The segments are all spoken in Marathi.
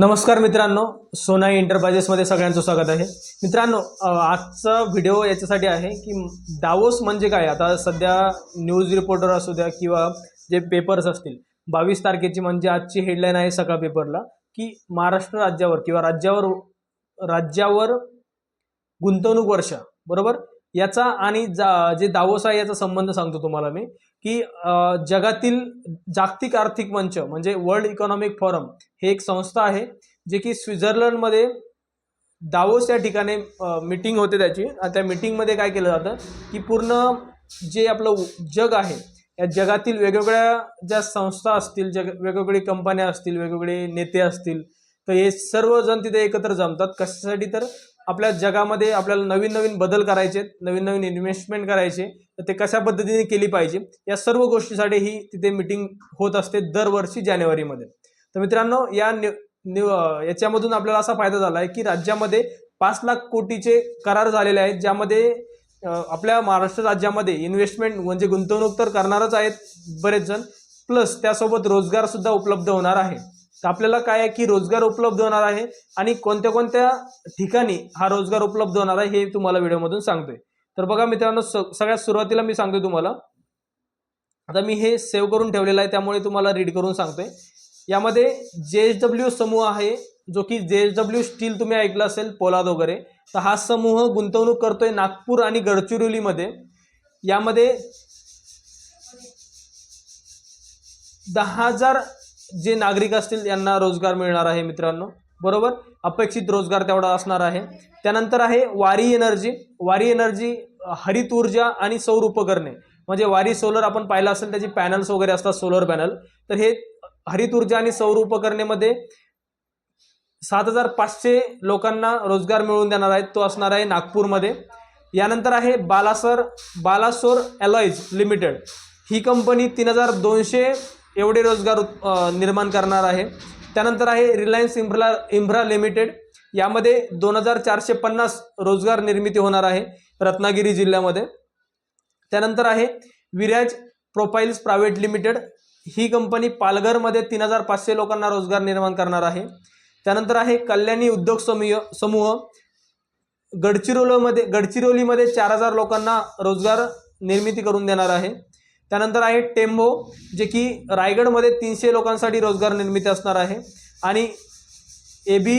नमस्कार मित्रांनो सोनाई एंटरप्राइजेसमध्ये सगळ्यांचं स्वागत आहे. मित्रांनो आजचा व्हिडिओ याच्यासाठी आहे की डावोस म्हणजे काय? आता सध्या न्यूज रिपोर्टर असू द्या किंवा जे पेपर्स असतील बावीस तारखेची म्हणजे आजची हेडलाईन आहे सकाळ पेपरला की महाराष्ट्र राज्यावर किंवा राज्यावर राज्यावर गुंतवणूक वर्ष बरोबर? याचा आणि जा जे दावोस आहे याचा संबंध सांगतो तुम्हाला मी. की जगातील जागतिक आर्थिक मंच म्हणजे वर्ल्ड इकॉनॉमिक फॉरम हे एक संस्था आहे जे की स्वित्झर्लंडमध्ये दावोस या ठिकाणी मिटिंग होते त्याची. त्या मिटिंगमध्ये काय केलं जातं की पूर्ण जे आपलं जग आहे या जगातील वेगवेगळ्या ज्या संस्था असतील जग वेगवेगळी कंपन्या असतील वेगवेगळे नेते असतील तर हे सर्वजण तिथे एकत्र जमतात. कशासाठी तर? आपल्या जगामध्ये आपल्याला नवीन नवीन बदल करायचे नवीन नवीन इन्व्हेस्टमेंट करायचे तर ते कशा पद्धतीने केली पाहिजे या सर्व गोष्टीसाठी ही तिथे मिटिंग होत असते दरवर्षी जानेवारीमध्ये. तर मित्रांनो या याच्यामधून आपल्याला असा फायदा झाला आहे की राज्यामध्ये पाच लाख कोटीचे करार झालेले आहेत ज्यामध्ये आपल्या महाराष्ट्र राज्यामध्ये इन्व्हेस्टमेंट म्हणजे गुंतवणूक तर करणारच आहेत बरेच जण प्लस त्यासोबत रोजगार सुद्धा उपलब्ध होणार आहे. तर आपल्याला काय आहे की रोजगार उपलब्ध होणार आहे आणि कोणत्या कोणत्या ठिकाणी हा रोजगार उपलब्ध होणार आहे हे तुम्हाला व्हिडिओमधून सांगतोय. तर बघा मित्रांनो सगळ्यात सुरुवातीला मी सांगतोय तुम्हाला. आता मी हे सेव्ह करून ठेवलेलं आहे त्यामुळे तुम्हाला रीड करून सांगतोय. यामध्ये जे एच डब्ल्यू समूह आहे जो की जे एस डब्ल्यू स्टील तुम्ही ऐकलं असेल पोलाद वगैरे तर हा समूह गुंतवणूक करतोय नागपूर आणि गडचिरोलीमध्ये. यामध्ये दहा हजार जे नागरिक असतील यांना रोजगार मिळणार आहे मित्रांनो. बरोबर? अपेक्षित रोजगार तेवढा असणार आहे. त्यानंतर आहे वारी एनर्जी. वारी एनर्जी हरित ऊर्जा आणि सौर उपकरणे. म्हणजे वारी सोलर आपण पाहिलं असेल त्याची पॅनल्स वगैरे असतात सोलर पॅनल. तर हे हरित ऊर्जा आणि सौर उपकरणेमध्ये सात हजार पाचशे लोकांना रोजगार मिळवून देणार आहेत. तो असणार आहे नागपूरमध्ये. यानंतर आहे बालासर बालासोर अलॉईज लिमिटेड. ही कंपनी तीन हजार दोनशे एवढे रोजगार निर्माण करणार आहे. त्यानंतर आहे रिलायन्स इम्फ्रा इम्फ्रा लिमिटेड यामध्ये दोन हजार चारशे पन्नास रोजगार निर्मिती होणार आहे रत्नागिरी जिल्ह्यामध्ये. त्यानंतर आहे विराज प्रोफाईल्स प्रायव्हेट लिमिटेड ही कंपनी पालघरमध्ये तीन हजार पाचशे लोकांना रोजगार निर्माण करणार आहे. त्यानंतर आहे कल्याणी उद्योग समूह समूह. गडचिरोलीमध्ये गडचिरोलीमध्ये चार हजार लोकांना रोजगार निर्मिती करून देणार आहे. त्यानंतर आहे टेम्बो जे की रायगडमध्ये तीनशे लोकांसाठी रोजगार निर्मिती असणार आहे. आणि AB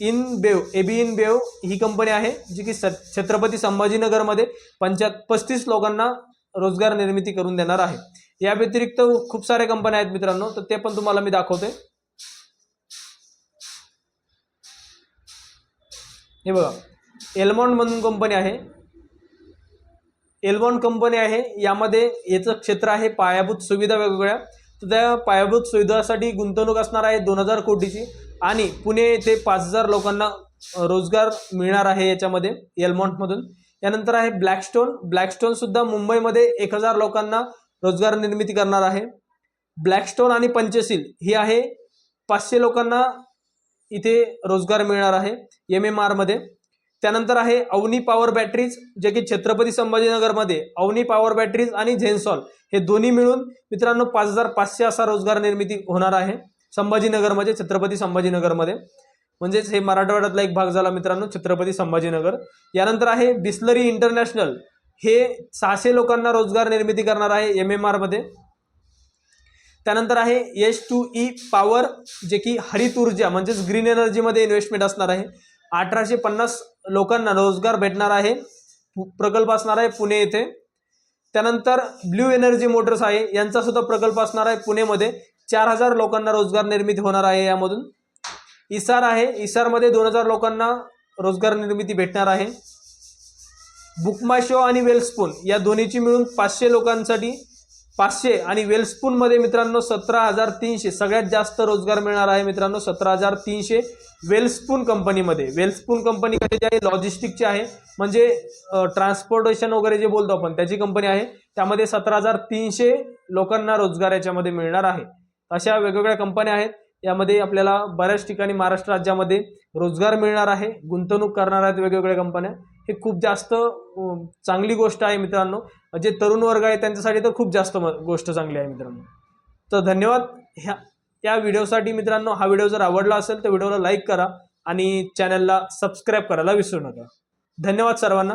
InBev AB InBev ही कंपनी आहे जी की छत्रपती संभाजीनगरमध्ये पंचा पस्तीस लोकांना रोजगार निर्मिती करून देणार आहे. या व्यतिरिक्त खूप साऱ्या कंपन्या आहेत मित्रांनो तर ते पण तुम्हाला मी दाखवते. हे बघा एल्मॉन्ड म्हणून कंपनी आहे. एलबॉन कंपनी आहे. यामध्ये याचं क्षेत्र आहे पायाभूत सुविधा वेगवेगळ्या. तर त्या पायाभूत सुविधासाठी गुंतवणूक असणार आहे दोन हजार कोटीची आणि पुणे येथे पाच हजार लोकांना रोजगार मिळणार आहे याच्यामध्ये एलमॉन्टमधून यानंतर आहे ब्लॅकस्टोन ब्लॅकस्टोन सुद्धा मुंबईमध्ये एक हजार लोकांना रोजगार निर्मिती करणार आहे. ब्लॅकस्टोन आणि पंचशील ही आहे पाचशे लोकांना इथे रोजगार मिळणार आहे एम एम आरमध्ये त्यानंतर आहे अवनी पॉवर बॅटरीज जे की छत्रपती संभाजीनगरमध्ये अवनी पॉवर बॅटरीज आणि झेन्सॉल हे दोन्ही मिळून मित्रांनो पाच हजार पाचशे असा रोजगार निर्मिती होणार आहे संभाजीनगरमध्ये छत्रपती संभाजीनगरमध्ये. म्हणजेच हे मराठवाड्यातला एक भाग झाला मित्रांनो छत्रपती संभाजीनगर. यानंतर आहे बिस्लरी इंटरनॅशनल. हे सहाशे लोकांना रोजगार निर्मिती करणार आहे एम एम आरमध्ये त्यानंतर आहे एच टू ई पॉवर जे की हरित ऊर्जा म्हणजेच ग्रीन एनर्जीमध्ये इन्व्हेस्टमेंट असणार आहे. अठराशे पन्नास लोकांना रोजगार भेटणार आहे. प्रकल्प असणार आहे पुणे येथे. त्यानंतर ब्ल्यू एनर्जी मोटर्स आहे. यांचा सुद्धा प्रकल्प असणार आहे पुणेमध्ये. चार हजार लोकांना रोजगार निर्मिती होणार आहे यामधून. इसार आहे. इसारमध्ये दोन हजार लोकांना रोजगार निर्मिती भेटणार आहे. बुकमाशो आणि वेलस्पून या दोन्हीची मिळून पाचशे लोकांसाठी पाचशे आणि वेल्सपूनमध्ये मित्रांनो सतरा हजार तीनशे. सगळ्यात जास्त रोजगार मिळणार आहे मित्रांनो सतरा हजार तीनशे वेलस्पून कंपनीमध्ये. वेलस्पून कंपनी कशाची आहे? लॉजिस्टिकची आहे. म्हणजे ट्रान्सपोर्टेशन वगैरे जे बोलतो आपण त्याची कंपनी आहे. त्यामध्ये सतरा हजार तीनशे लोकांना रोजगार याच्यामध्ये मिळणार आहे. अशा वेगवेगळ्या कंपन्या आहेत. यामध्ये आपल्याला बऱ्याच ठिकाणी महाराष्ट्र राज्यामध्ये रोजगार मिळणार आहे. गुंतवणूक करणार आहेत वेगवेगळ्या कंपन्या. हे खूप जास्त चांगली गोष्ट आहे मित्रांनो. जे तरुण वर्ग आहे त्यांच्यासाठी तर खूप जास्त म- गोष्ट चांगली आहे मित्रांनो. तर धन्यवाद. ह्या या व्हिडिओसाठी मित्रांनो हा व्हिडिओ जर आवडला असेल तर व्हिडिओला लाईक करा आणि चॅनलला सबस्क्राईब करायला विसरू नका. धन्यवाद सर्वांना.